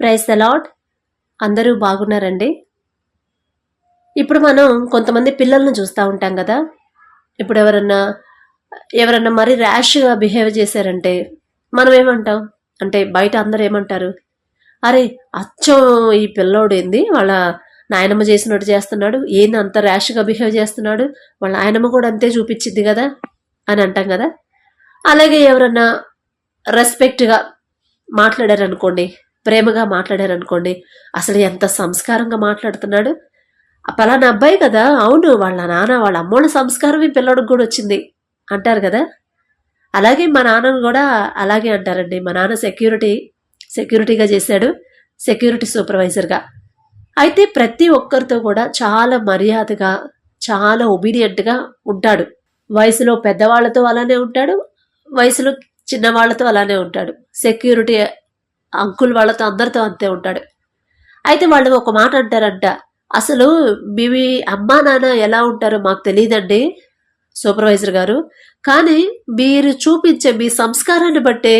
Price allot అందరూ బాగున్నారండి? ఇప్పుడు మనం కొంతమంది పిల్లల్ని చూస్తూ ఉంటాం కదా. ఇప్పుడు ఎవరన్నా ఎవరన్నా మరీ ర్యాష్గా బిహేవ్ చేశారంటే మనం ఏమంటాం? అంటే బయట అందరు ఏమంటారు? అరే అచ్చం ఈ పిల్లోడు ఏంది? వాళ్ళ నాయనమ్మ చేసినట్టు చేస్తున్నాడు. ఏంది అంత ర్యాష్గా బిహేవ్ చేస్తున్నాడు? వాళ్ళ నాయనమ్మ కూడా అంతే చూపించింది కదా అని అంటాం కదా. అలాగే ఎవరన్నా రెస్పెక్ట్గా మాట్లాడారనుకోండి ప్రేమగా మాట్లాడారనుకోండి అసలు ఎంత సంస్కారంగా మాట్లాడుతున్నాడు? ఆ పలానా అబ్బాయి కదా అవును వాళ్ళ నాన్న వాళ్ళ అమ్మోళ్ళ సంస్కారం ఈ పిల్లోడికి కూడా వచ్చింది అంటారు కదా? అలాగే మా నాన్నను కూడా అలాగే అంటారండి. మా నాన్న సెక్యూరిటీ సెక్యూరిటీగా చేశాడు సెక్యూరిటీ సూపర్వైజర్గా. అయితే ప్రతి ఒక్కరితో కూడా చాలా మర్యాదగా చాలా ఒబీడియంట్గా ఉంటాడు. వయసులో పెద్దవాళ్ళతో అలానే ఉంటాడు వయసులో చిన్నవాళ్ళతో అలానే ఉంటాడు. సెక్యూరిటీ అంకుల్ వాళ్ళతో అందరితో అంతే ఉంటాడు. అయితే వాళ్ళు ఒక మాట అంటారంట అసలు మీ అమ్మా నాన్న ఎలా ఉంటారో మాకు తెలియదండి సూపర్వైజర్ గారు. కానీ మీరు చూపించే మీ సంస్కారాన్ని బట్టే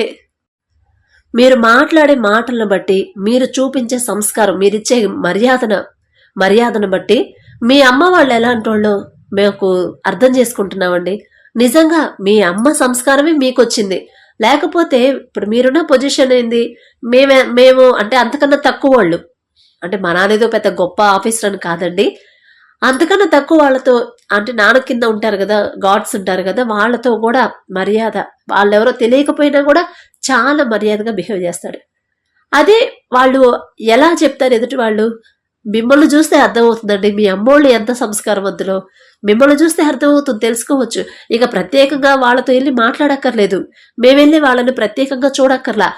మీరు మాట్లాడే మాటలను బట్టి మీరు చూపించే సంస్కారం మీరిచ్చే మర్యాదన మర్యాదను బట్టి మీ అమ్మ వాళ్ళు ఎలాంటి వాళ్ళు మేము అర్థం చేసుకుంటున్నామండి. నిజంగా మీ అమ్మ సంస్కారమే మీకు వచ్చింది లేకపోతే ఇప్పుడు మీరున్న పొజిషన్ ఏంది? మేమే మేము అంటే అంతకన్నా తక్కువ వాళ్ళు. అంటే మా నాన్నేదో పెద్ద గొప్ప ఆఫీసర్ అని కాదండి. అంతకన్నా తక్కువ వాళ్ళతో అంటే నాన్న కింద ఉంటారు కదా గాడ్స్ ఉంటారు కదా వాళ్ళతో కూడా మర్యాద. వాళ్ళెవరో తెలియకపోయినా కూడా చాలా మర్యాదగా బిహేవ్ చేస్తాడు అదే వాళ్ళు ఎలా చెప్తారు ఎదుటి వాళ్ళు? మిమ్మల్ని చూస్తే అర్థమవుతుందండి మీ అమ్మోళ్ళు ఎంత సంస్కారవంతులో మిమ్మల్ని చూస్తే అర్థమవుతుంది తెలుసుకోవచ్చు. ఇక ప్రత్యేకంగా వాళ్ళతో వెళ్ళి మాట్లాడక్కర్లేదు. మేము వెళ్ళి వాళ్ళని ప్రత్యేకంగా చూడక్కర్లా.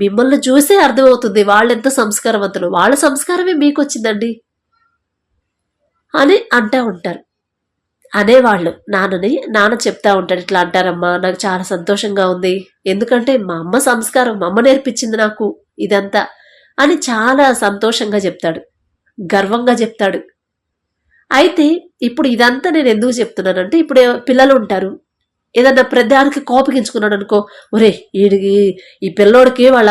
మిమ్మల్ని చూసే అర్థమవుతుంది వాళ్ళెంత సంస్కారవంతులు వాళ్ళ సంస్కారమే మీకు వచ్చిందండి అని అంటూ ఉంటారు. అనేవాళ్ళు నాన్నని నాన్న చెప్తా ఉంటాడు ఇట్లా అంటారమ్మా నాకు చాలా సంతోషంగా ఉంది. ఎందుకంటే మా అమ్మ సంస్కారం మా అమ్మ నేర్పించింది నాకు ఇదంతా అని చాలా సంతోషంగా చెప్తాడు. గర్వంగా చెప్తాడు. అయితే ఇప్పుడు ఇదంతా నేను ఎందుకు చెప్తున్నానంటే ఇప్పుడు పిల్లలు ఉంటారు. ఏదన్నా ప్రదానికి కోపగించుకున్నాడు అనుకో ఒరే వీడికి ఈ పిల్లోడికి వాళ్ళ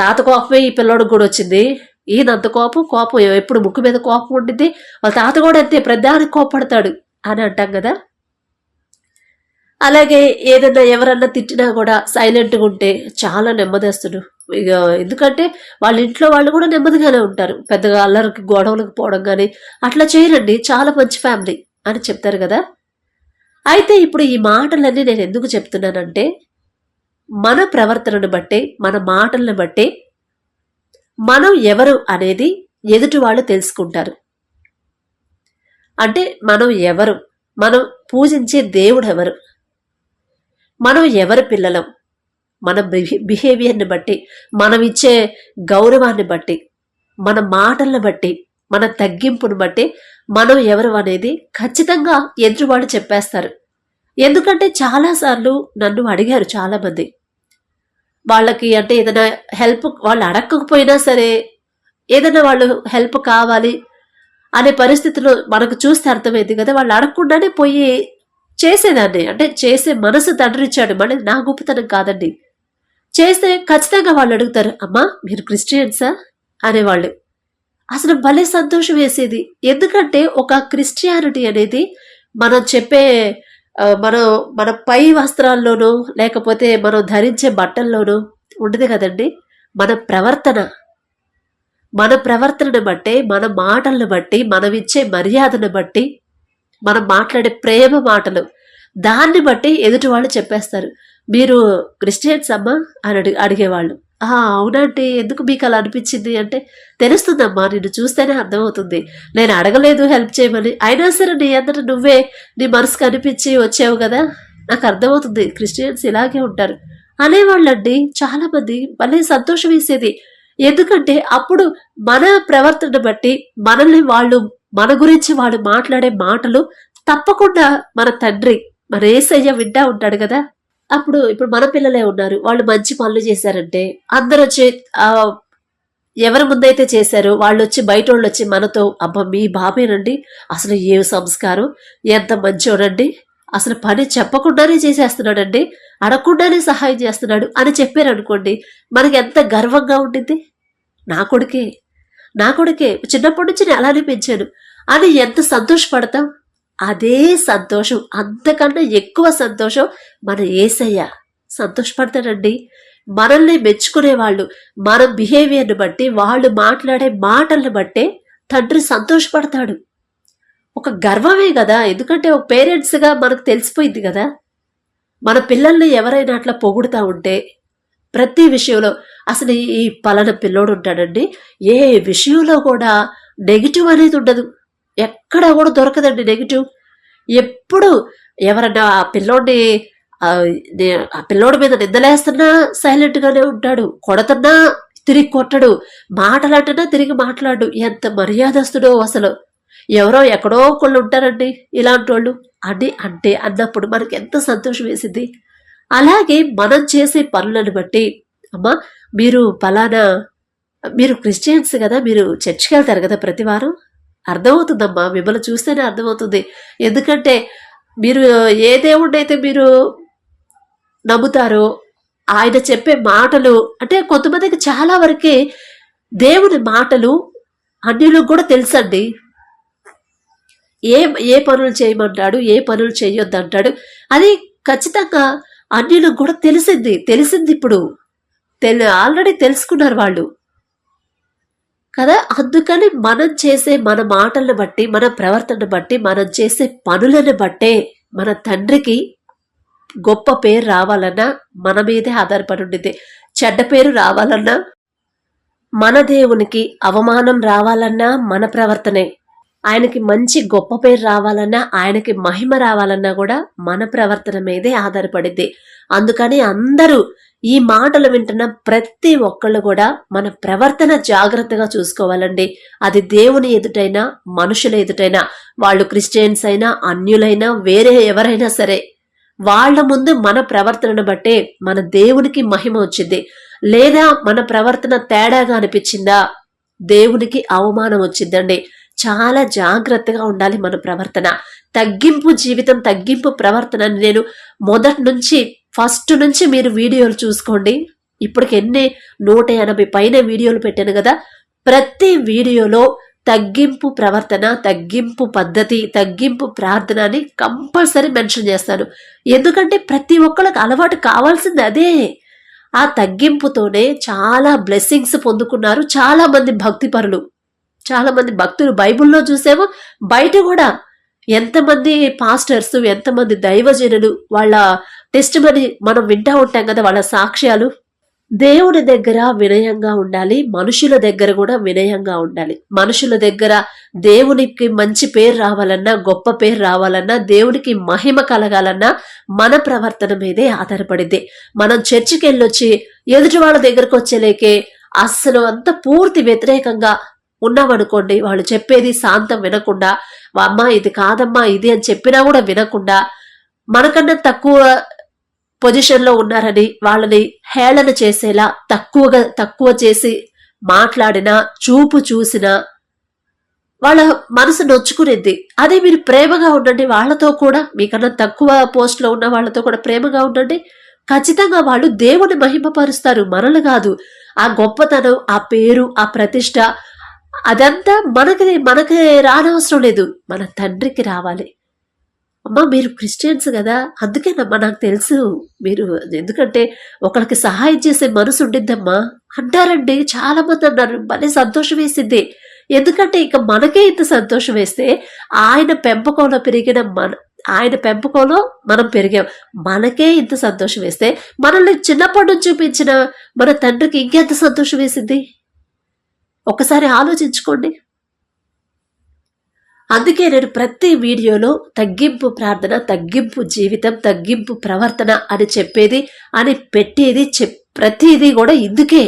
తాత కోపమే ఈ పిల్లోడికి కూడా వచ్చింది. ఈయనంత కోపం కోపం ఎప్పుడు ముక్కు మీద కోపం ఉండింది వాళ్ళ తాత కూడా అంతే ప్రదానికి కోపడతాడు అని అంటాం కదా. అలాగే ఏదన్నా ఎవరన్నా తిట్టినా కూడా సైలెంట్గా ఉంటే చాలా నెమ్మదేస్తుడు ఇక ఎందుకంటే వాళ్ళ ఇంట్లో వాళ్ళు కూడా నెమ్మదిగానే ఉంటారు. పెద్దగా అల్లరికి గొడవలకు పోవడం కానీ అట్లా చేయరండి. చాలా మంచి ఫ్యామిలీ అని చెప్తారు కదా. అయితే ఇప్పుడు ఈ మాటలన్నీ నేను ఎందుకు చెప్తున్నానంటే మన ప్రవర్తనను బట్టే మన మాటలను బట్టి మనం ఎవరు అనేది ఎదుటి వాళ్ళు తెలుసుకుంటారు. అంటే మనం ఎవరు? మనం పూజించే దేవుడు ఎవరు? మనం ఎవరి పిల్లలం? మన బిహేవియర్ని బట్టి మనం ఇచ్చే గౌరవాన్ని బట్టి మన మాటలను బట్టి మన తగ్గింపును బట్టి మనం ఎవరు అనేది ఖచ్చితంగా ఎదురువాళ్ళు చెప్పేస్తారు. ఎందుకంటే చాలాసార్లు నన్ను అడిగారు చాలామంది. వాళ్ళకి అంటే ఏదైనా హెల్ప్ వాళ్ళు అడగకపోయినా సరే ఏదైనా వాళ్ళు హెల్ప్ కావాలి అనే పరిస్థితిలో మనకు చూస్తే అర్థమైంది కదా వాళ్ళు అడగకుండానే పోయి చేసేదాన్ని. అంటే చేసే మనసు తండ్రిచ్చాడు. మళ్ళీ నా గొప్పతనం కాదండి. చేస్తే ఖచ్చితంగా వాళ్ళు అడుగుతారు అమ్మా మీరు క్రిస్టియన్సా అనేవాళ్ళు. అసలు భలే సంతోషం వేసేది. ఎందుకంటే ఒక క్రిస్టియానిటీ అనేది మనం చెప్పే మనం మన పై వస్త్రాల్లోనూ లేకపోతే మనం ధరించే బట్టల్లోనూ ఉండదు కదండి. మన ప్రవర్తన. మన ప్రవర్తనను బట్టి మన మాటలను బట్టి మనం ఇచ్చే మర్యాదను బట్టి మనం మాట్లాడే ప్రేమ మాటలు. దాన్ని బట్టి ఎదుటి వాళ్ళు చెప్పేస్తారు. మీరు క్రిస్టియన్స్ అమ్మా? అని అడిగి అడిగేవాళ్ళు. అవునండి ఎందుకు మీకు అలా అనిపించింది? అంటే తెలుస్తుందమ్మా నిన్ను చూస్తేనే అర్థమవుతుంది. నేను అడగలేదు హెల్ప్ చేయమని. అయినా సరే నీ అందరూ నువ్వే నీ మనసుకు అనిపించి వచ్చావు కదా? నాకు అర్థమవుతుంది. క్రిస్టియన్స్ ఇలాగే ఉంటారు. అనేవాళ్ళండి చాలామంది భలే సంతోషం వేసేది. ఎందుకంటే అప్పుడు మన ప్రవర్తన బట్టి మనల్ని వాళ్ళు మన గురించి వాళ్ళు మాట్లాడే మాటలు తప్పకుండా మన తండ్రి మన ఏసయ్య వింటా ఉంటాడు కదా. అప్పుడు ఇప్పుడు మన పిల్లలే ఉన్నారు. వాళ్ళు మంచి పనులు చేశారంటే అందరు వచ్చి ఎవరి ముందైతే చేశారో వాళ్ళు వచ్చి బయట వాళ్ళు వచ్చి మనతో అబ్బా మీ బాబేనండి అసలు ఏ సంస్కారం ఎంత మంచోనండి అసలు పని చెప్పకుండానే చేసేస్తున్నాడండి అడగకుండానే సహాయం చేస్తున్నాడు అని చెప్పారనుకోండి మనకి ఎంత గర్వంగా ఉండింది నా కొడుకే. నా కొడుకే చిన్నప్పటి నుంచి నేను అలానే పెంచాను. అని ఎంత సంతోషపడతాం? అదే సంతోషం. అంతకన్నా ఎక్కువ సంతోషం మన ఏసయ్య. సంతోషపడతాడండి. మనల్ని మెచ్చుకునే వాళ్ళు మన బిహేవియర్ని బట్టి వాళ్ళు మాట్లాడే మాటలను బట్టే తండ్రి సంతోషపడతాడు. ఒక గర్వమే కదా? ఎందుకంటే ఒక పేరెంట్స్గా మనకు తెలిసిపోయింది కదా? మన పిల్లల్ని ఎవరైనా అట్లా పొగుడుతూ ఉంటే ప్రతి విషయంలో అసలు ఈ- పలాన పిల్లోడు ఉంటాడండి? ఏ విషయంలో కూడా నెగిటివ్ అనేది ఉండదు. ఎక్కడ కూడా దొరకదండి నెగిటివ్. ఎప్పుడు ఎవరన్నా ఆ పిల్లోడిని ఆ, పిల్లోడి మీద నిందలేస్తున్నా సైలెంట్గానే ఉంటాడు. కొడతన్నా తిరిగి కొట్టడు. మాటలంటున్నా తిరిగి మాట్లాడు. ఎంత మర్యాదస్తుడో అసలు. ఎవరో ఎక్కడో ఒకళ్ళు ఉంటారండి ఇలాంటి వాళ్ళు అని అంటే అన్నప్పుడు మనకి ఎంత సంతోషం వేసింది? అలాగే మనం చేసే పనులను బట్టి అమ్మా మీరు ఫలానా మీరు క్రిస్టియన్స్ కదా మీరు చర్చికి వెళ్తారు కదా ప్రతి వారం? అర్థమవుతుందమ్మా మిమ్మల్ని చూస్తేనే అర్థమవుతుంది. ఎందుకంటే మీరు ఏ దేవుడిని అయితే మీరు నమ్ముతారో ఆయన చెప్పే మాటలు అంటే కొంతమందికి చాలా వరకే దేవుని మాటలు అన్యులకు కూడా తెలుసండి. ఏ ఏ పనులు చేయమంటాడు ఏ పనులు చేయొద్దు అంటాడు అది ఖచ్చితంగా అన్యులకు కూడా తెలిసింది తెలిసింది ఇప్పుడు. తెలి ఆల్రెడీ తెలుసుకున్నారు వాళ్ళు. కదా? అందుకని మనం చేసే మన మాటలను బట్టి మన ప్రవర్తనను బట్టి మనం చేసే పనులను బట్టే మన తండ్రికి గొప్ప పేరు రావాలన్నా మన మీదే ఆధారపడి ఉండిద్ది. చెడ్డ పేరు రావాలన్నా మన దేవునికి అవమానం రావాలన్నా మన ప్రవర్తనే. ఆయనకి మంచి గొప్ప పేరు రావాలన్నా ఆయనకి మహిమ రావాలన్నా కూడా మన ప్రవర్తన మీదే ఆధారపడిద్ది. అందుకని అందరూ ఈ మాటలు వింటున్న ప్రతి ఒక్కళ్ళు కూడా మన ప్రవర్తన జాగ్రత్తగా చూసుకోవాలండి. అది దేవుని ఎదుటైనా మనుషుల ఎదుటైనా వాళ్ళు క్రిస్టియన్స్ అయినా అన్యులైనా వేరే ఎవరైనా సరే వాళ్ళ ముందు మన ప్రవర్తనను బట్టే మన దేవునికి మహిమ వచ్చింది లేదా మన ప్రవర్తన తేడాగా అనిపించిందా? దేవునికి అవమానం వచ్చిందండి చాలా జాగ్రత్తగా ఉండాలి మన ప్రవర్తన. తగ్గింపు జీవితం తగ్గింపు ప్రవర్తన నేను మొదటి నుంచి ఫస్ట్ నుంచి మీరు వీడియోలు చూసుకోండి. ఇప్పటికి ఎన్ని నూట ఎనభై పైన వీడియోలు పెట్టాను కదా ప్రతి వీడియోలో తగ్గింపు ప్రవర్తన తగ్గింపు పద్ధతి తగ్గింపు ప్రార్థన అని కంపల్సరీ మెన్షన్ చేస్తాను. ఎందుకంటే ప్రతి ఒక్కళ్ళకి అలవాటు కావాల్సింది అదే. ఆ తగ్గింపుతోనే చాలా బ్లెస్సింగ్స్ పొందుకున్నారు చాలా మంది భక్తిపరులు. చాలా మంది భక్తులు బైబిల్లో చూసాము. బయట కూడా ఎంతమంది పాస్టర్స్ ఎంతమంది దైవజనులు వాళ్ళ టెస్ట్ మనం వింటా ఉంటాం కదా వాళ్ళ సాక్ష్యాలు. దేవుని దగ్గర వినయంగా ఉండాలి మనుషుల దగ్గర కూడా వినయంగా ఉండాలి. మనుషుల దగ్గర దేవునికి మంచి పేరు రావాలన్నా గొప్ప పేరు రావాలన్నా దేవునికి మహిమ కలగాలన్నా మన ప్రవర్తన మీదే ఆధారపడింది. మనం చర్చికి వెళ్ళొచ్చి ఎదుటి వాళ్ళ దగ్గరకు వచ్చేలేకే అస్సలు అంత పూర్తి వ్యతిరేకంగా ఉన్నామనుకోండి వాళ్ళు చెప్పేది శాంతం వినకుండా అమ్మా ఇది కాదమ్మా ఇది అని చెప్పినా కూడా వినకుండా మనకన్నా తక్కువ పొజిషన్లో ఉన్నారని వాళ్ళని హేళన చేసేలా తక్కువగా తక్కువ చేసి మాట్లాడినా చూపు చూసినా వాళ్ళ మనసు నొచ్చుకునేది అదే మీరు ప్రేమగా ఉండండి వాళ్ళతో కూడా మీకన్నా తక్కువ పోస్ట్లో ఉన్న వాళ్ళతో కూడా ప్రేమగా ఉండండి. ఖచ్చితంగా వాళ్ళు దేవుని మహిమపరుస్తారు మనల్ని కాదు. ఆ గొప్పతనం ఆ పేరు ఆ ప్రతిష్ట అదంతా మనకి మనకి రానవసరం లేదు. మన తండ్రికి రావాలి. అమ్మా మీరు క్రిస్టియన్స్ కదా. అందుకేనమ్మా నాకు తెలుసు. మీరు ఎందుకంటే ఒకరికి సహాయం చేసే మనసు ఉండిద్దమ్మా. అంటారండి చాలా మంది అన్నారు భలే సంతోషం వేసింది. ఎందుకంటే ఇక మనకే ఇంత సంతోషం వేస్తే ఆయన పెంపకంలో పెరిగిన మన ఆయన పెంపకంలో మనం పెరిగాం. మనకే ఇంత సంతోషం వేస్తే మనల్ని చిన్నప్పటి నుంచి చూపించిన మన తండ్రికి ఇంకెంత సంతోషం వేసింది? ఒకసారి ఆలోచించుకోండి. అందుకే నేను ప్రతి వీడియోలో తగ్గింపు ప్రార్థన తగ్గింపు జీవితం తగ్గింపు ప్రవర్తన అని చెప్పేది అని పెట్టేది చెప్ ప్రతిదీ కూడా ఇందుకే.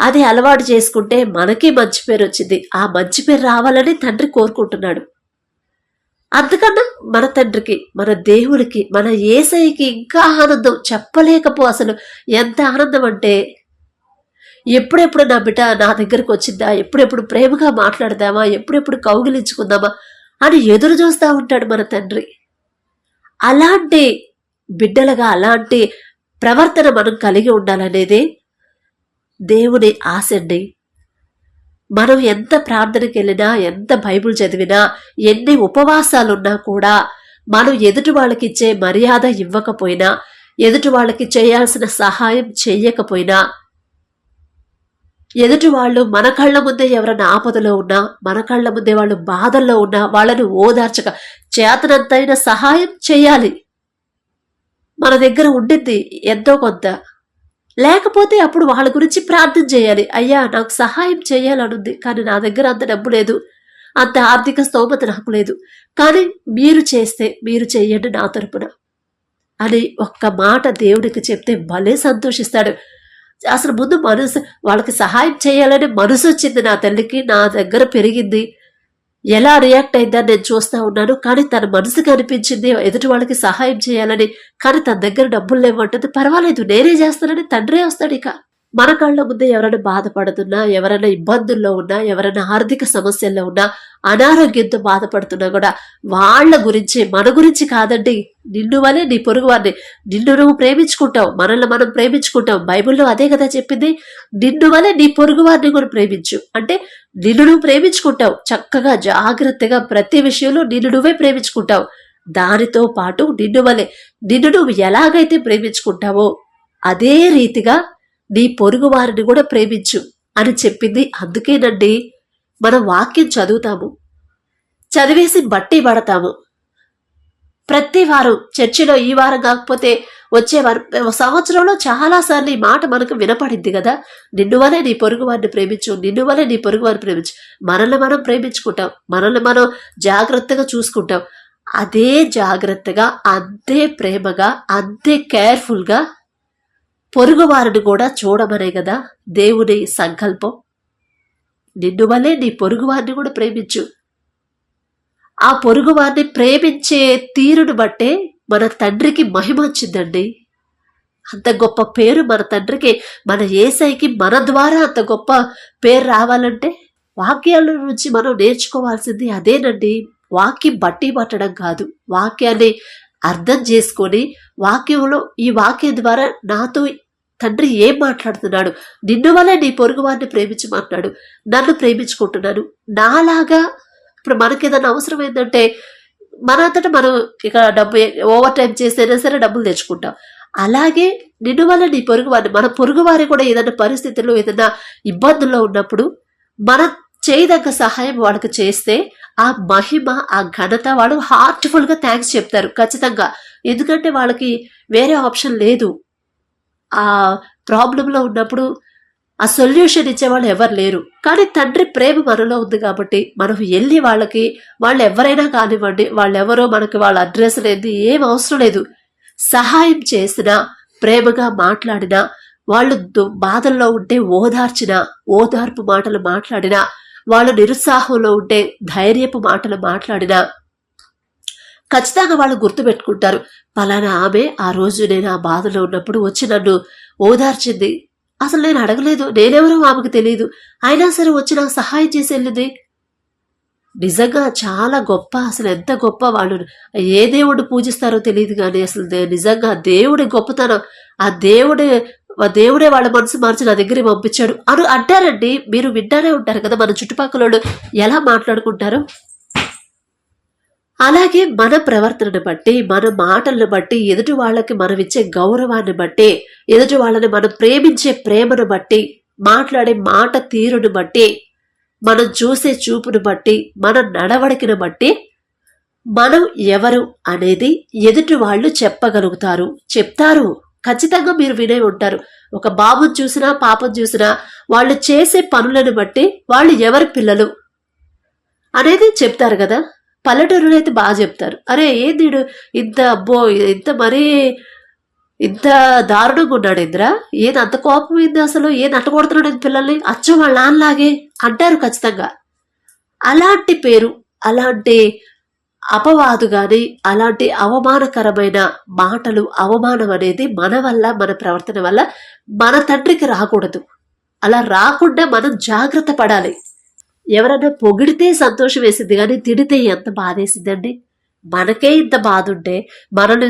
అది అలవాటు చేసుకుంటే మనకి మంచి పేరు వచ్చింది. ఆ మంచి పేరు రావాలని తండ్రి కోరుకుంటున్నాడు. అందుకన్నా మన తండ్రికి మన దేవుడికి మన ఏసైకి ఇంకా ఆనందం చెప్పలేకపో అసలు ఎంత ఆనందం అంటే ఎప్పుడెప్పుడు నా బిడ్డ నా దగ్గరకు వచ్చిందా? ఎప్పుడెప్పుడు ప్రేమగా మాట్లాడదామా? ఎప్పుడెప్పుడు కౌగిలించుకుందామా? అని ఎదురు చూస్తూ ఉంటాడు మన తండ్రి. అలాంటి బిడ్డలుగా అలాంటి ప్రవర్తన మనం కలిగి ఉండాలనేదే దేవుని ఆశ అండి. మనం ఎంత ప్రార్థనకి వెళ్ళినా ఎంత బైబిల్ చదివినా ఎన్ని ఉపవాసాలున్నా కూడా మనం ఎదుటి వాళ్ళకి ఇచ్చే మర్యాద ఇవ్వకపోయినా ఎదుటి వాళ్ళకి చేయాల్సిన సహాయం చేయకపోయినా ఎదుటి వాళ్ళు మన కళ్ళ ముందే ఎవరైనా ఆపదలో ఉన్నా మన కళ్ళ ముందే వాళ్ళు బాధల్లో ఉన్నా వాళ్ళని ఓదార్చక చేతనంతైన సహాయం చేయాలి. మన దగ్గర ఉండింది ఎంతో కొంత. లేకపోతే అప్పుడు వాళ్ళ గురించి ప్రార్థన చేయాలి. అయ్యా నాకు సహాయం చేయాలనుంది కానీ నా దగ్గర అంత డబ్బు లేదు. అంత ఆర్థిక స్తోమత నాకు లేదు. కానీ మీరు చేస్తే మీరు చేయండి నా తరపున అని ఒక్క మాట దేవుడికి చెప్తే భలే సంతోషిస్తాడు. అసలు ముందు మనసు వాళ్ళకి సహాయం చేయాలని మనసు వచ్చింది నా తల్లికి నా దగ్గర పెరిగింది. ఎలా రియాక్ట్ అయిందని నేను చూస్తూ ఉన్నాను కానీ తన మనసుకు అనిపించింది ఎదుటి వాళ్ళకి సహాయం చేయాలని కానీ తన దగ్గర డబ్బులు లేవంటుంది. పర్వాలేదు నేనే చేస్తానని తండ్రే వస్తాడు ఇక. మన కళ్ళ ముందే ఎవరైనా బాధపడుతున్నా ఎవరైనా ఇబ్బందుల్లో ఉన్నా ఎవరైనా ఆర్థిక సమస్యల్లో ఉన్నా అనారోగ్యంతో బాధపడుతున్నా కూడా వాళ్ళ గురించి మన గురించి కాదండి. నిన్ను వలే నీ పొరుగు వారిని నిన్ను నువ్వు ప్రేమించుకుంటావు మనల్ని మనం ప్రేమించుకుంటాం. బైబిల్లో అదే కదా చెప్పింది. నిన్ను వలే నీ పొరుగు వారిని కూడా ప్రేమించు. అంటే నిన్ను నువ్వు ప్రేమించుకుంటావు. చక్కగా జాగ్రత్తగా ప్రతి విషయంలో నిన్ను నువ్వే ప్రేమించుకుంటావు. దానితో పాటు నిన్ను వలె నిన్ను నువ్వు ఎలాగైతే ప్రేమించుకుంటావో అదే రీతిగా నీ పొరుగు వారిని కూడా ప్రేమించు అని చెప్పింది. అందుకేనండి మనం వాక్యం చదువుతాము చదివేసి బట్టి పడతాము. ప్రతి వారం చర్చిలో ఈ వారం కాకపోతే వచ్చే వారం సంవత్సరంలో చాలాసార్లు ఈ మాట మనకు వినపడింది కదా. నిన్ను వలే నీ పొరుగు వారిని ప్రేమించు నిన్ను వలే నీ పొరుగు వారిని ప్రేమించు. మనల్ని మనం ప్రేమించుకుంటాం మనల్ని మనం జాగ్రత్తగా చూసుకుంటాం. అదే జాగ్రత్తగా అంతే ప్రేమగా అంతే కేర్ఫుల్గా పొరుగువారిని కూడా చూడమనే కదా దేవుని సంకల్పం. నిన్ను వలే నీ పొరుగువారిని కూడా ప్రేమించు. ఆ పొరుగువారిని ప్రేమించే తీరును బట్టే మన తండ్రికి మహిమ వచ్చిందండి. అంత గొప్ప పేరు మన తండ్రికి మన ఏసైకి మన ద్వారా అంత గొప్ప పేరు రావాలంటే వాక్యాల నుంచి మనం నేర్చుకోవాల్సింది అదేనండి. వాక్యం బట్టి పట్టడం కాదు. వాక్యాన్ని అర్థం చేసుకొని వాక్యంలో ఈ వాక్యం ద్వారా నాతో తండ్రి ఏం మాట్లాడుతున్నాడు? నిన్ను వల్ల నీ పొరుగు వారిని ప్రేమించమంటున్నాడు. నన్ను ప్రేమించుకుంటున్నాను నాలాగా ఇప్పుడు మనకి ఏదైనా అవసరం ఏంటంటే మన అంతటా మనం ఇక డబ్బు ఓవర్ టైం చేసైనా సరే డబ్బులు తెచ్చుకుంటాం. అలాగే నిన్ను వల్ల నీ పొరుగు వారిని మన పొరుగు వారి కూడా ఏదైనా పరిస్థితుల్లో ఏదైనా ఇబ్బందుల్లో ఉన్నప్పుడు మన చేయదగ్గ సహాయం వాళ్ళకి చేస్తే ఆ మహిమ ఆ ఘనత వాళ్ళు హార్ట్ఫుల్గా థ్యాంక్స్ చెప్తారు ఖచ్చితంగా. ఎందుకంటే వాళ్ళకి వేరే ఆప్షన్ లేదు. ఆ ప్రాబ్లంలో ఉన్నప్పుడు ఆ సొల్యూషన్ ఇచ్చేవాళ్ళు ఎవరు లేరు. కానీ తండ్రి ప్రేమ మనలో ఉంది కాబట్టి మనం వెళ్ళి వాళ్ళకి వాళ్ళు ఎవరైనా కానివ్వండి వాళ్ళెవరో మనకి వాళ్ళ అడ్రస్ లేదు ఏం అవసరం లేదు. సహాయం చేసినా ప్రేమగా మాట్లాడినా వాళ్ళు బాధల్లో ఉంటే ఓదార్చినా ఓదార్పు మాటలు మాట్లాడినా వాళ్ళు నిరుత్సాహంలో ఉంటే ధైర్యపు మాటలు మాట్లాడినా ఖచ్చితంగా వాళ్ళు గుర్తుపెట్టుకుంటారు. పలానా ఆమె ఆ రోజు నేను ఆ బాధలో ఉన్నప్పుడు వచ్చి నన్ను ఓదార్చింది. అసలు నేను అడగలేదు. నేనెవరో ఆమెకు తెలియదు అయినా సరే వచ్చి నాకు సహాయం చేసి వెళ్ళింది. నిజంగా చాలా గొప్ప అసలు ఎంత గొప్ప వాళ్ళు. ఏ దేవుడు పూజిస్తారో తెలియదు కానీ అసలు నిజంగా దేవుడి గొప్పతనం ఆ దేవుడి మా దేవుడే వాళ్ళ మనసు మార్చి నా దగ్గర పంపించాడు. అని అంటారండి మీరు వింటానే ఉంటారు కదా మన చుట్టుపక్కల వాళ్ళు ఎలా మాట్లాడుకుంటారో. అలాగే మన ప్రవర్తనను బట్టి మన మాటలను బట్టి ఎదుటి వాళ్ళకి మనం ఇచ్చే గౌరవాన్ని బట్టి ఎదుటి వాళ్ళని మనం ప్రేమించే ప్రేమను బట్టి మాట్లాడే మాట తీరును బట్టి మనం చూసే చూపును బట్టి మన నడవడికను బట్టి మనం ఎవరు అనేది ఎదుటి వాళ్ళు చెప్పగలుగుతారు చెప్తారు. ఖచ్చితంగా మీరు వినే ఉంటారు. ఒక బాబుని చూసినా పాపను చూసినా వాళ్ళు చేసే పనులను బట్టి వాళ్ళు ఎవరి పిల్లలు అనేది చెప్తారు కదా. పల్లెటూరులో అయితే బాగా చెప్తారు. అరే ఏంది ఇంత అబ్బో ఇంత మరీ ఇంత దారుణంగా ఉన్నాడు ఇంద్ర. ఏది అంత కోపం ఏంది అసలు? ఏది అట్ట కొడుతున్నాడు పిల్లల్ని? అచ్చం వాళ్ళ నాన్నలాగే అంటారు ఖచ్చితంగా. అలాంటి పేరు అలాంటి అపవాదు కానీ అలాంటి అవమానకరమైన మాటలు అవమానం అనేది మన వల్ల మన ప్రవర్తన వల్ల మన తండ్రికి రాకూడదు. అలా రాకుండా మనం జాగ్రత్త పడాలి. ఎవరైనా పొగిడితే సంతోషం వేసింది కానీ తిడితే ఎంత బాధేసిందండి? మనకే ఇంత బాధ ఉంటే మనల్ని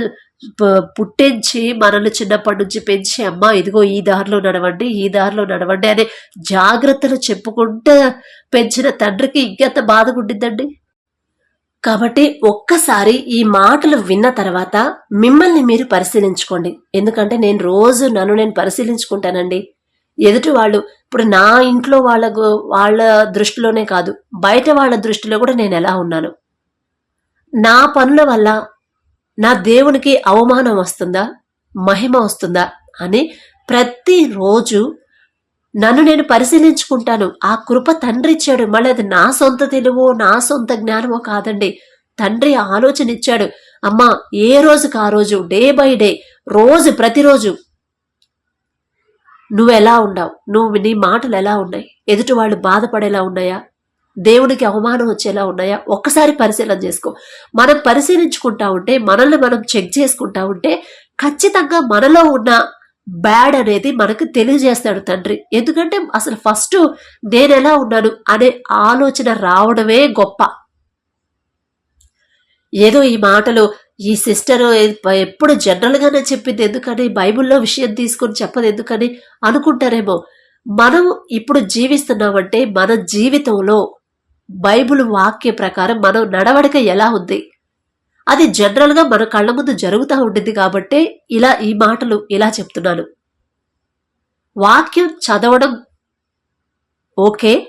పుట్టించి మనల్ని చిన్నప్పటి నుంచి పెంచి అమ్మ ఇదిగో ఈ దారిలో నడవండి ఈ దారిలో నడవండి అనే జాగ్రత్తలు చెప్పుకుంటూ పెంచిన తండ్రికి ఇంకెంత బాధగా ఉండిందండి కాబట్టి ఒక్కసారి ఈ మాటలు విన్న తర్వాత మిమ్మల్ని మీరు పరిశీలించుకోండి. ఎందుకంటే నేను రోజు నన్ను నేను పరిశీలించుకుంటానండి. ఎదుటి వాళ్ళు ఇప్పుడు నా ఇంట్లో వాళ్ళకు వాళ్ళ దృష్టిలోనే కాదు బయట వాళ్ళ దృష్టిలో కూడా నేను ఎలా ఉన్నాను? నా పనుల వల్ల నా దేవునికి అవమానం వస్తుందా? మహిమ వస్తుందా? అని ప్రతిరోజు నన్ను నేను పరిశీలించుకుంటాను. ఆ కృప తండ్రి ఇచ్చాడు. మళ్ళీ అది నా సొంత తెలివో నా సొంత జ్ఞానమో కాదండి. తండ్రి ఆలోచన ఇచ్చాడు. అమ్మా ఏ రోజుకి ఆ రోజు? డే బై డే రోజు ప్రతిరోజు. నువ్వు ఎలా ఉన్నావు? నువ్వు నీ మాటలు ఎలా ఉన్నాయి? ఎదుటి వాళ్ళు బాధపడేలా ఉన్నాయా? దేవునికి అవమానం వచ్చేలా ఉన్నాయా? ఒక్కసారి పరిశీలన చేసుకో. మనం పరిశీలించుకుంటా ఉంటే మనల్ని మనం చెక్ చేసుకుంటా ఉంటే ఖచ్చితంగా మనలో ఉన్న బ్యాడ్ అనేది మనకు తెలియజేస్తాడు తండ్రి. ఎందుకంటే అసలు ఫస్ట్ నేను ఎలా ఉన్నాను అనే ఆలోచన రావడమే గొప్ప. ఏదో ఈ మాటలు ఈ సిస్టర్ ఎప్పుడు జనరల్గానే చెప్పింది ఎందుకని బైబిల్లో విషయం తీసుకొని చెప్పదు ఎందుకని అనుకుంటారేమో. మనం ఇప్పుడు జీవిస్తున్నామంటే మన జీవితంలో బైబిల్ వాక్య ప్రకారం మనం నడవడిక ఎలా ఉంది? అది జనరల్గా మన కళ్ళ ముందు జరుగుతూ ఉండింది కాబట్టే ఇలా ఈ మాటలు ఇలా చెప్తున్నాను. వాక్యం చదవడం ఓకే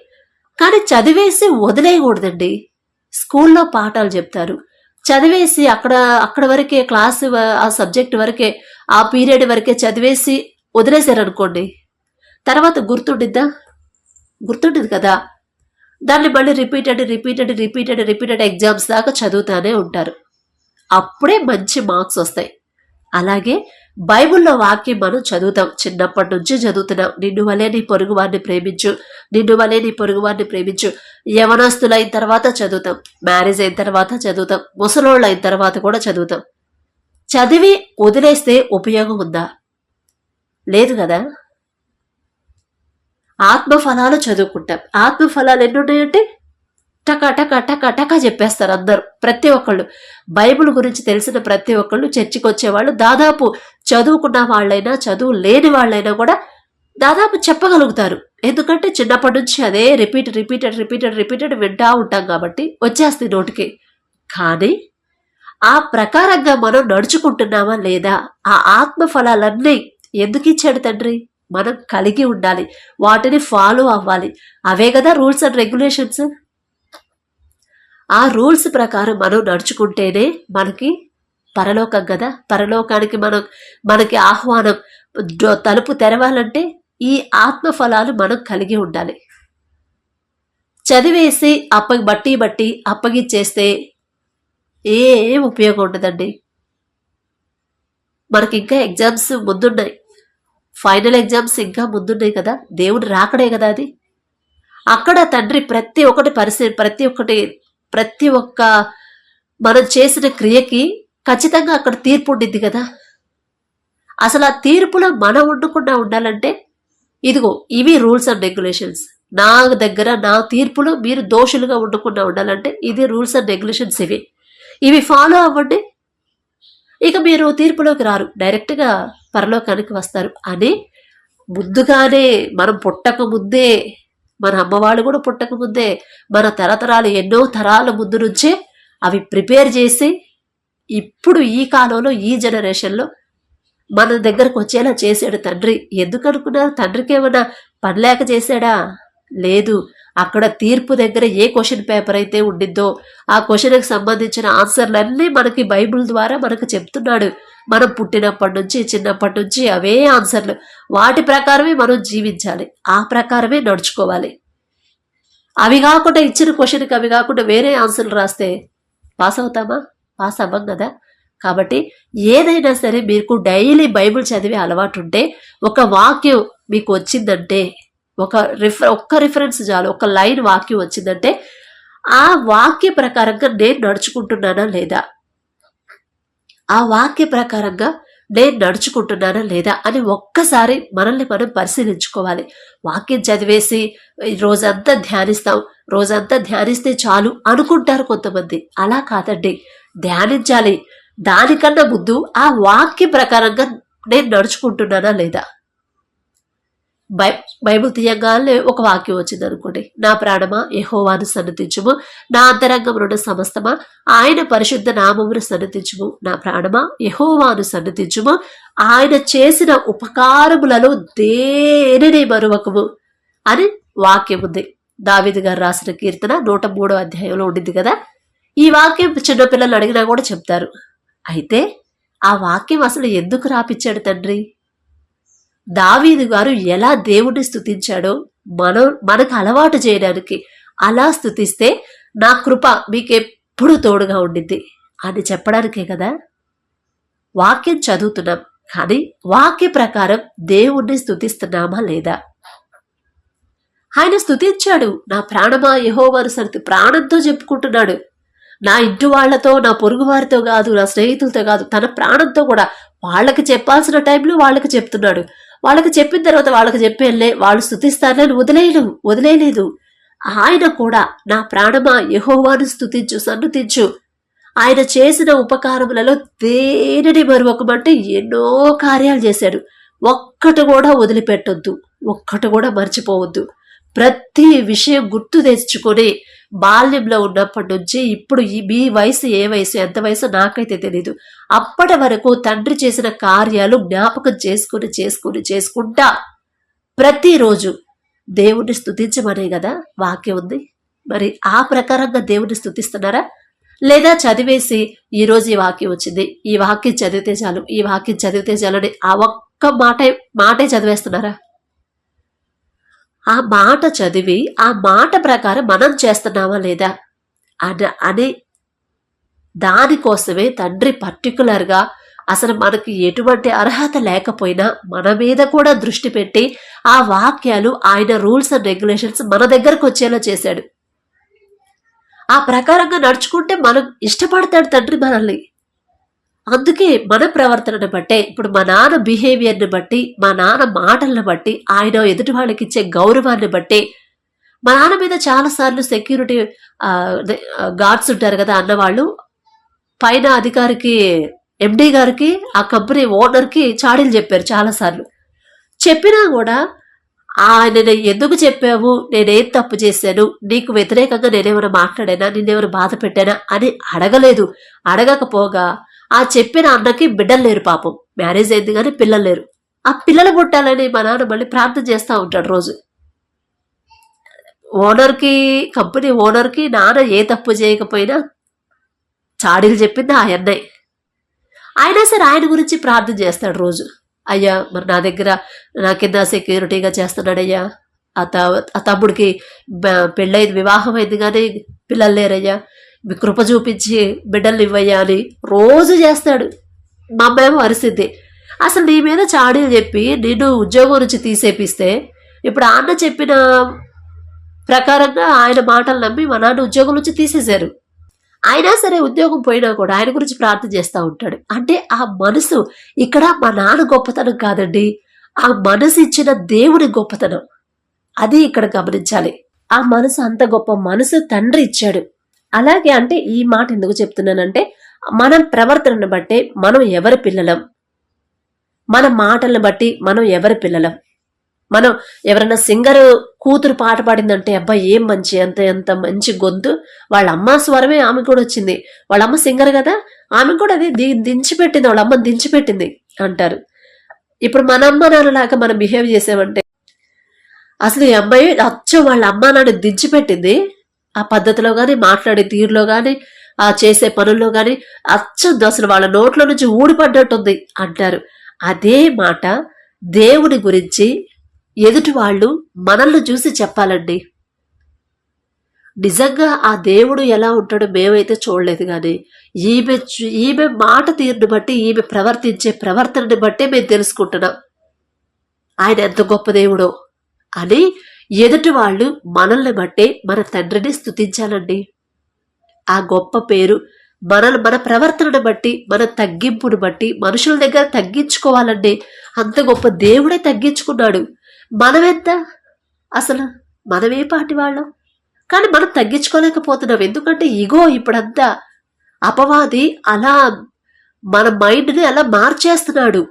కానీ చదివేసి వదిలేయకూడదండి. స్కూల్లో పాఠాలు చెప్తారు. చదివేసి అక్కడ అక్కడ వరకే క్లాస్ ఆ సబ్జెక్ట్ వరకే ఆ పీరియడ్ వరకే చదివేసి వదిలేశారనుకోండి తర్వాత గుర్తుండిద్దా? గుర్తుండదు కదా. దాన్ని మళ్ళీ repeated repeated repeated repeated exams దాకా చదువుతానే ఉంటారు. అప్పుడే మంచి మార్క్స్ వస్తాయి. అలాగే బైబిల్లో వాక్యం మనం చదువుతాం. చిన్నప్పటి నుంచి చదువుతున్నాం. నిన్ను వలే నీ పొరుగు వారిని ప్రేమించు. నిన్ను వలే నీ పొరుగు వారిని ప్రేమించు. యవనస్తులు అయిన తర్వాత చదువుతాం. మ్యారేజ్ అయిన తర్వాత చదువుతాం. ముసలోళ్ళు అయిన తర్వాత కూడా చదువుతాం. చదివి వదిలేస్తే ఉపయోగం ఉందా? లేదు కదా? ఆత్మ ఫలాలు చదువుకుంటాం. ఆత్మఫలాలు ఎన్నున్నాయంటే ఎన్ని టక టక టక టక చెప్పేస్తారు అందరూ. ప్రతి ఒక్కళ్ళు. బైబిల్ గురించి తెలిసిన ప్రతి ఒక్కళ్ళు చర్చికి వచ్చేవాళ్ళు దాదాపు చదువుకున్న వాళ్ళైనా చదువు లేని వాళ్ళైనా కూడా దాదాపు చెప్పగలుగుతారు. ఎందుకంటే చిన్నప్పటి నుంచి అదే రిపీట్ రిపీటెడ్ రిపీటెడ్ రిపీటెడ్ వింటా ఉంటాం కాబట్టి వచ్చేస్తుంది నోటికి. కానీ ఆ ప్రకారంగా మనం నడుచుకుంటున్నామా లేదా? ఆ ఆత్మ ఫలాలన్నీ ఎందుకు ఇచ్చాడు తండ్రి? మనం కలిగి ఉండాలి. వాటిని ఫాలో అవ్వాలి. అవే కదా రూల్స్ అండ్ రెగ్యులేషన్స్? ఆ రూల్స్ ప్రకారం మనం నడుచుకుంటేనే మనకి పరలోకం కదా. పరలోకానికి మనం మనకి ఆహ్వానం తలుపు తెరవాలంటే ఈ ఆత్మ ఫలాలు మనం కలిగి ఉండాలి. చదివేసి అప్పగి బట్టి బట్టి అప్పగిచ్చేస్తే ఏం ఉపయోగం ఉండదండి. మనకి ఇంకా ఎగ్జామ్స్ ముందున్నాయి. ఫైనల్ ఎగ్జామ్స్ ఇంకా ముందున్నాయి కదా. దేవుడు రాకడే కదా అది. అక్కడ తండ్రి ప్రతి ఒక్కటి పరిస్థితి ప్రతి ఒక్కటి ప్రతి ఒక్క మనం చేసిన క్రియకి ఖచ్చితంగా అక్కడ తీర్పు ఉండింది కదా. అసలు ఆ తీర్పులో మనం ఉండకుండా ఉండాలంటే ఇదిగో ఇవి రూల్స్ అండ్ రెగ్యులేషన్స్. నా దగ్గర నా తీర్పులో మీరు దోషులుగా ఉండకుండా ఉండాలంటే ఇది రూల్స్ అండ్ రెగ్యులేషన్స్ ఇవి. ఇవి ఫాలో అవ్వండి. ఇక మీరు తీర్పులోకి రారు. డైరెక్ట్గా పరలోకానికి వస్తారు. అని ముందుగానే మనం పుట్టక ముందే మన అమ్మవాళ్ళు కూడా పుట్టకముందే మన తరతరాలు ఎన్నో తరాల ముందు నుంచే అవి ప్రిపేర్ చేసి ఇప్పుడు ఈ కాలంలో ఈ జనరేషన్లో మన దగ్గరకు వచ్చేలా చేశాడు తండ్రి. ఎందుకు అనుకున్నారు? తండ్రికి ఏమైనా పని లేక చేశాడా? లేదు. అక్కడ తీర్పు దగ్గర ఏ క్వశ్చన్ పేపర్ అయితే ఉండిద్దో ఆ క్వశ్చన్కి సంబంధించిన ఆన్సర్లన్నీ మనకి బైబిల్ ద్వారా మనకు చెప్తున్నాడు. మనం పుట్టినప్పటి నుంచి చిన్నప్పటి నుంచి అవే ఆన్సర్లు. వాటి ప్రకారమే మనం జీవించాలి. ఆ ప్రకారమే నడుచుకోవాలి. అవి కాకుండా ఇచ్చిన క్వశ్చన్కి అవి కాకుండా వేరే ఆన్సర్లు రాస్తే పాస్ అవుతామా? పాస్ అవ్వం కదా. కాబట్టి ఏదైనా సరే మీకు డైలీ బైబిల్ చదివే అలవాటు ఉంటే ఒక వాక్యం మీకు వచ్చిందంటే ఒక రిఫర్ ఒక్క రిఫరెన్స్ చాలు ఒక లైన్ వాక్యం వచ్చిందంటే ఆ వాక్య ప్రకారంగా నేను నడుచుకుంటున్నానా లేదా? ఆ వాక్య ప్రకారంగా నేను నడుచుకుంటున్నానా లేదా అని ఒక్కసారి మనల్ని మనం పరిశీలించుకోవాలి. వాక్యం చదివేసి రోజంతా ధ్యానిస్తాం రోజంతా ధ్యానిస్తే చాలు అనుకుంటారు కొంతమంది. అలా కాదండి. ధ్యానించాలి. దానికన్నా ముందు ఆ వాక్య ప్రకారంగా నేను నడుచుకుంటున్నానా లేదా? బై బైబుల్ తీయగానే ఒక వాక్యం వచ్చింది అనుకోండి. నా ప్రాణమా యహోవాను సన్నతించుము నా అంతరంగమునున్న సమస్తమా ఆయన పరిశుద్ధ నామమును సన్నతించుము నా ప్రాణమా యహోవాను సన్నతించుము ఆయన చేసిన ఉపకారములలో దేనిని మరువకము? అని వాక్యం ఉంది. దావిది గారు రాసిన కీర్తన నూట మూడో అధ్యాయంలో ఉండింది కదా? ఈ వాక్యం చిన్నపిల్లలు అడిగినా కూడా చెప్తారు. అయితే ఆ వాక్యం అసలు ఎందుకు రాపిచ్చాడు తండ్రి? దావీదు గారు ఎలా దేవుడిని స్థుతించాడో మనం మనకు అలవాటు చేయడానికి అలా స్థుతిస్తే నా కృప మీకెప్పుడు తోడుగా ఉండిద్ది అని చెప్పడానికే కదా? వాక్యం చదువుతున్నాం కానీ వాక్య ప్రకారం దేవుణ్ణి స్థుతిస్తున్నామా లేదా? ఆయన స్థుతించాడు నా ప్రాణమా యహోవాను సరితి ప్రాణంతో చెప్పుకుంటున్నాడు. నా ఇంటి వాళ్ళతో నా పొరుగు వారితో కాదు నా స్నేహితులతో కాదు తన ప్రాణంతో కూడా వాళ్ళకి చెప్పాల్సిన టైంలో వాళ్ళకి చెప్తున్నాడు. వాళ్ళకి చెప్పిన తర్వాత వాళ్ళకి చెప్పేళ్ళే వాళ్ళు స్థుతిస్తారని వదిలేయడం వదిలేయలేదు. ఆయన కూడా నా ప్రాణమా యహోవాను స్థుతించు సన్నుతించు. ఆయన చేసిన ఉపకారములలో దేనిని మరొకమంటే ఎన్నో కార్యాలు చేశాడు. ఒక్కటి కూడా వదిలిపెట్టొద్దు ఒక్కటి కూడా మర్చిపోవద్దు. ప్రతి విషయం గుర్తు తెచ్చుకొని బాల్యంలో ఉన్నప్పటి నుంచి ఇప్పుడు ఈ మీ వయసు ఏ వయసు ఎంత వయసు నాకైతే తెలీదు. అప్పటి వరకు తండ్రి చేసిన కార్యాలు జ్ఞాపకం చేసుకుని చేసుకుని చేసుకుంటా ప్రతిరోజు దేవుణ్ణి స్థుతించమనే కదా వాక్యం ఉంది. మరి ఆ ప్రకారంగా దేవుణ్ణి స్థుతిస్తున్నారా లేదా చదివేసి ఈ రోజు ఈ వాక్యం వచ్చింది. ఈ వాక్యం చదివితే చాలు ఈ వాక్యం చదివితే చాలని ఆ ఒక్క మాటే మాటే చదివేస్తున్నారా? ఆ మాట చదివి ఆ మాట ప్రకారం మనం చేస్తున్నామా లేదా? అన అనే దానికోసమే తండ్రి పర్టికులర్గా అసలు మనకి ఎటువంటి అర్హత లేకపోయినా మన మీద కూడా దృష్టి పెట్టి ఆ వాక్యాలు ఆయన రూల్స్ అండ్ రెగ్యులేషన్స్ మన దగ్గరకు వచ్చేలా చేశాడు. ఆ ప్రకారంగా నడుచుకుంటే మనం ఇష్టపడతాడు తండ్రి మనల్ని. అందుకే మన ప్రవర్తనను బట్టే ఇప్పుడు మా నాన్న బిహేవియర్ని బట్టి మా నాన్న మాటలను బట్టి ఆయన ఎదుటి వాళ్ళకి ఇచ్చే గౌరవాన్ని బట్టి మా నాన్న మీద చాలాసార్లు సెక్యూరిటీ గార్డ్స్ ఉంటారు కదా అన్నవాళ్ళు పైన అధికారికి ఎండి గారికి ఆ కంపెనీ ఓనర్కి చాడీలు చెప్పారు చాలాసార్లు చెప్పినా కూడా ఆయన ఎందుకు చెప్పావు? నేనేం తప్పు చేశాను? నీకు వ్యతిరేకంగా నేనేమైనా మాట్లాడానా? నిన్నేమైనా బాధ పెట్టానా? అని అడగలేదు. అడగకపోగా ఆ చెప్పిన అన్నకి బిడ్డలు లేరు పాపం. మ్యారేజ్ అయింది కానీ పిల్లలు లేరు. ఆ పిల్లలు పుట్టాలని మా నాన్న మళ్ళీ ప్రార్థన చేస్తూ ఉంటాడు రోజు. ఓనర్కి కంపెనీ ఓనర్కి నాన్న ఏ తప్పు చేయకపోయినా చాడీలు చెప్పింది ఆ అన్నయ్య. అయినా సరే ఆయన గురించి ప్రార్థన చేస్తాడు రోజు. అయ్యా మరి నా దగ్గర నా కింద సెక్యూరిటీగా చేస్తున్నాడయ్యా. ఆ తమ్ముడికి పెళ్ళైంది వివాహం అయింది కానీ పిల్లలు లేరయ్యా. కృప చూపించి బిడ్డలు ఇవ్వయ్యా అని రోజు చేస్తాడు. మా అమ్మాయి పరిస్థితి అసలు నీ మీద చాడీలు చెప్పి నేను ఉద్యోగం నుంచి తీసేపిస్తే ఇప్పుడు అన్న చెప్పిన ప్రకారంగా ఆయన మాటలు నమ్మి మా నాన్న ఉద్యోగం నుంచి తీసేశారు. అయినా సరే ఉద్యోగం పోయినా కూడా ఆయన గురించి ప్రార్థన చేస్తూ ఉంటాడు. అంటే ఆ మనసు ఇక్కడ మా నాన్న గొప్పతనం కాదండి. ఆ మనసు ఇచ్చిన దేవుడి గొప్పతనం. అది ఇక్కడ గమనించాలి. ఆ మనసు అంత గొప్ప మనసు తండ్రి ఇచ్చాడు. అలాగే అంటే ఈ మాట ఎందుకు చెప్తున్నానంటే మనం ప్రవర్తనను బట్టే మనం ఎవరి పిల్లలం? మన మాటలను బట్టి మనం ఎవరి పిల్లలం? మనం ఎవరైనా సింగర్ కూతురు పాట పాడిందంటే అబ్బాయి ఏం మంచి అంత ఎంత మంచి గొంతు. వాళ్ళ అమ్మ స్వరమే ఆమె కూడా వచ్చింది. వాళ్ళ అమ్మ సింగర్ కదా ఆమె కూడా అదే ది దించిపెట్టింది వాళ్ళ అమ్మ దించిపెట్టింది అంటారు. ఇప్పుడు మన అమ్మ నాన్నలాగా మనం బిహేవ్ చేసామంటే అసలు ఈ అమ్మాయి అచ్చం వాళ్ళ అమ్మ నాన్న దించిపెట్టింది. ఆ పద్ధతిలో కానీ మాట్లాడే తీరులో కానీ ఆ చేసే పనుల్లో కానీ అచ్చం అసలు వాళ్ళ నోట్లో నుంచి ఊడిపడ్డట్టుంది అంటారు. అదే మాట దేవుడి గురించి ఎదుటి వాళ్ళు మనల్ని చూసి చెప్పాలండి. నిజంగా ఆ దేవుడు ఎలా ఉంటాడో మేమైతే చూడలేదు కానీ ఈమె చూ- ఈమె మాట తీరుని బట్టి ఈమె ప్రవర్తించే ప్రవర్తనని బట్టే మేము తెలుసుకుంటున్నాం. ఆయన ఎంత గొప్ప దేవుడో అని ఎదుటి వాళ్ళు మనల్ని బట్టే మన తండ్రిని స్థుతించాలండి ఆ గొప్ప పేరు మన మన ప్రవర్తనను బట్టి మన తగ్గింపును బట్టి మనుషుల దగ్గర తగ్గించుకోవాలండి అంత గొప్ప దేవుడే తగ్గించుకున్నాడు. మనమెంత? అసలు మనమే పాటి వాళ్ళం. కానీ మనం తగ్గించుకోలేకపోతున్నాం. ఎందుకంటే ఇగో ఇప్పుడంతా అపవాది అలా మన మైండ్ని అలా మార్చేస్తున్నాడు.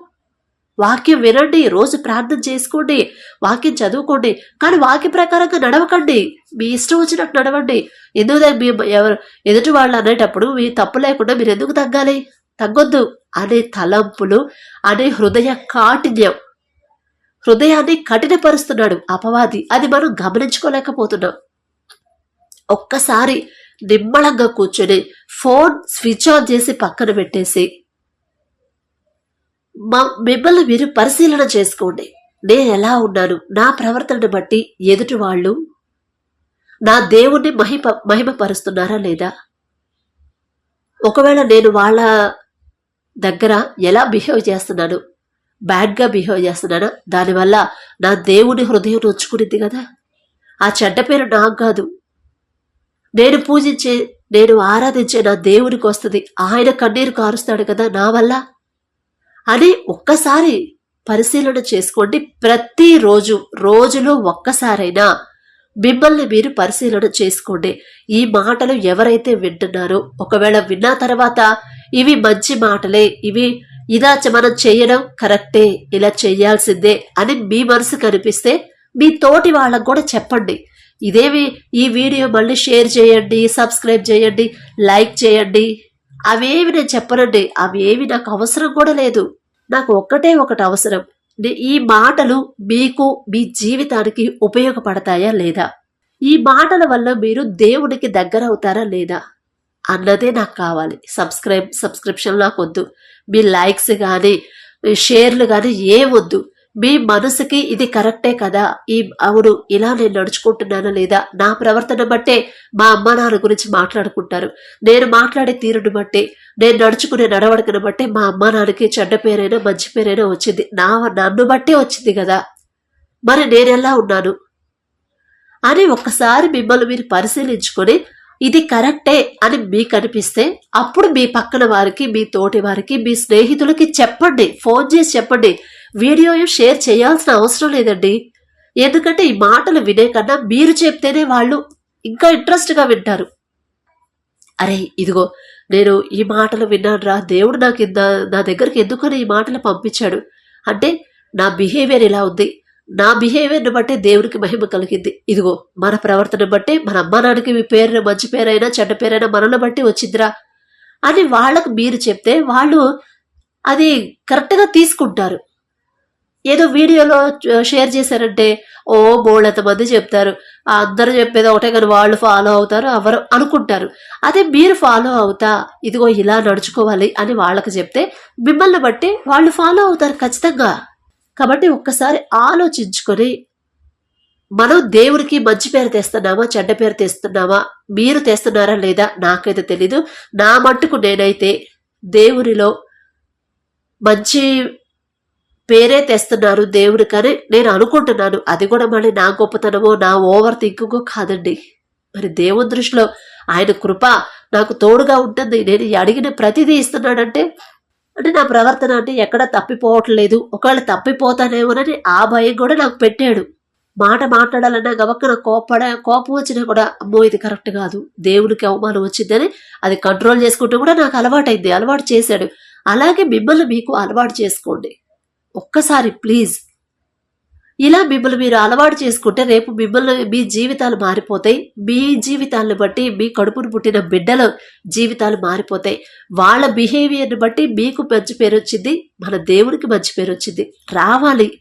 వాక్యం వినండి రోజు ప్రార్థన చేసుకోండి వాక్యం చదువుకోండి కానీ వాక్య ప్రకారంగా నడవకండి. మీ ఇష్టం వచ్చినట్టు నడవండి. ఎందుకు మీ ఎవరు ఎదుటి వాళ్ళు అనేటప్పుడు మీ తప్పు లేకుండా మీరు ఎందుకు తగ్గాలి? తగ్గొద్దు అనే తలంపులు అనే హృదయ కాఠిన్యం. హృదయాన్ని కఠినపరుస్తున్నాడు అపవాది. అది మనం గమనించుకోలేకపోతున్నాం. ఒక్కసారి నిమ్మళంగా కూర్చొని ఫోన్ స్విచ్ ఆన్ చేసి పక్కన పెట్టేసి మిమ్మల్ని మీరు పరిశీలన చేసుకోండి. నేను ఎలా ఉన్నాను? నా ప్రవర్తనను బట్టి ఎదుటి వాళ్ళు నా దేవుణ్ణి మహిమ మహిమపరుస్తున్నారా లేదా? ఒకవేళ నేను వాళ్ళ దగ్గర ఎలా బిహేవ్ చేస్తున్నాను? బ్యాడ్గా బిహేవ్ చేస్తున్నానా? దానివల్ల నా దేవుని హృదయం నొచ్చుకునింది కదా? ఆ చెడ్డ పేరు నాకు కాదు. నేను పూజించే నేను ఆరాధించే నా దేవునికి వస్తుంది. ఆయన కన్నీరు కారుస్తాడు కదా నా వల్ల? అని ఒక్కసారి పరిశీలన చేసుకోండి. ప్రతిరోజు రోజులో ఒక్కసారైనా మిమ్మల్ని మీరు పరిశీలన చేసుకోండి. ఈ మాటలు ఎవరైతే వింటున్నారో ఒకవేళ విన్న తర్వాత ఇవి మంచి మాటలే ఇవి ఇలా మనం చేయడం కరెక్టే ఇలా చేయాల్సిందే అని మీ మనసు కనిపిస్తే మీ తోటి వాళ్ళకు కూడా చెప్పండి. ఇదేమి ఈ వీడియో మళ్ళీ షేర్ చేయండి సబ్స్క్రైబ్ చేయండి లైక్ చేయండి. అవేవి నేను చెప్పనండి అవేవి నాకు అవసరం కూడా లేదు. నాకు ఒక్కటే ఒకటి అవసరం. ఈ మాటలు మీకు మీ జీవితానికి ఉపయోగపడతాయా లేదా? ఈ మాటల వల్ల మీరు దేవునికి దగ్గర అవుతారా లేదా? అన్నదే నాకు కావాలి. సబ్స్క్రైబ్ సబ్స్క్రిప్షన్ నాకు వద్దు. మీ లైక్స్ కానీ షేర్లు కానీ ఏ వద్దు. మీ మనసుకి ఇది కరెక్టే కదా? ఈ అవును ఇలా నేను నడుచుకుంటున్నానా లేదా? నా ప్రవర్తన బట్టే మా అమ్మ నాన్న గురించి మాట్లాడుకుంటారు. నేను మాట్లాడే తీరును బట్టే నేను నడుచుకునే నడవడికను బట్టి మా అమ్మ నాన్నకి చెడ్డ పేరైనా మంచి పేరైనా వచ్చింది. నా నన్ను బట్టే వచ్చింది కదా. మరి నేనెలా ఉన్నాను? అని ఒక్కసారి మిమ్మల్ని మీరు పరిశీలించుకొని ఇది కరెక్టే అని మీకు అనిపిస్తే అప్పుడు మీ పక్కన వారికి మీ తోటి వారికి మీ స్నేహితులకి చెప్పండి. ఫోన్ చేసి చెప్పండి. వీడియో షేర్ చేయాల్సిన అవసరం లేదండి. ఎందుకంటే ఈ మాటలు వినే కన్నా మీరు చెప్తేనే వాళ్ళు ఇంకా ఇంట్రెస్ట్గా వింటారు. అరే ఇదిగో నేను ఈ మాటలు విన్నానురా దేవుడు నాకు నా దగ్గరికి ఎందుకని ఈ మాటలు పంపించాడు? అంటే నా బిహేవియర్ ఇలా ఉంది. నా బిహేవియర్ని బట్టే దేవుడికి మహిమ కలిగింది. ఇదిగో మన ప్రవర్తన బట్టి మన అమ్మ నాన్నకి మీ పేరు మంచి పేరైనా చెడ్డ పేరైనా మనల్ని బట్టి వచ్చిందిరా. అని వాళ్ళకు మీరు చెప్తే వాళ్ళు అది కరెక్ట్గా తీసుకుంటారు. ఏదో వీడియోలో షేర్ చేశారంటే ఓ బోళ్ళంత మంది చెప్తారు. అందరూ చెప్పేది ఒకటే కానీ వాళ్ళు ఫాలో అవుతారు ఎవరు అనుకుంటారు. అదే మీరు ఫాలో అవుతా ఇదిగో ఇలా నడుచుకోవాలి అని వాళ్ళకి చెప్తే మిమ్మల్ని బట్టి వాళ్ళు ఫాలో అవుతారు ఖచ్చితంగా. కాబట్టి ఒక్కసారి ఆలోచించుకొని మనం దేవుడికి మంచి పేరు తెస్తున్నామా చెడ్డ పేరు తెస్తున్నామా మీరు తెస్తున్నారా లేదా నాకైతే తెలీదు. నా మట్టుకు నేనైతే దేవునిలో మంచి పేరే తెస్తున్నారు దేవుడికని నేను అనుకుంటున్నాను. అది కూడా మళ్ళీ నా గొప్పతనమో నా ఓవర్ థింకింగో కాదండి. మరి దేవుని దృష్టిలో ఆయన కృప నాకు తోడుగా ఉంటుంది. నేను అడిగిన ప్రతిదీ ఇస్తున్నాడంటే అంటే నా ప్రవర్తన అంటే ఎక్కడ తప్పిపోవట్లేదు. ఒకవేళ తప్పిపోతానేమోనని ఆ భయం కూడా నాకు పెట్టాడు. మాట మాట్లాడాలన్నా గవక్కన కోపడ కోపం వచ్చినా కూడా అమ్మో ఇది కరెక్ట్ కాదు. దేవుడికి అవమానం వచ్చిందని అది కంట్రోల్ చేసుకుంటూ కూడా నాకు అలవాటైంది. అలవాటు చేశాడు. అలాగే మిమ్మల్ని మీకు అలవాటు చేసుకోండి. ఒక్కసారి ప్లీజ్. ఇలా మిమ్మల్ని మీరు అలవాటు చేసుకుంటే రేపు మిమ్మల్ని మీ జీవితాలు మారిపోతాయి. మీ జీవితాలను బట్టి మీ కడుపును పుట్టిన బిడ్డల జీవితాలు మారిపోతాయి. వాళ్ళ బిహేవియర్ని బట్టి మీకు మంచి పేరు వచ్చింది. మన దేవునికి మంచి పేరు వచ్చింది. రావాలి.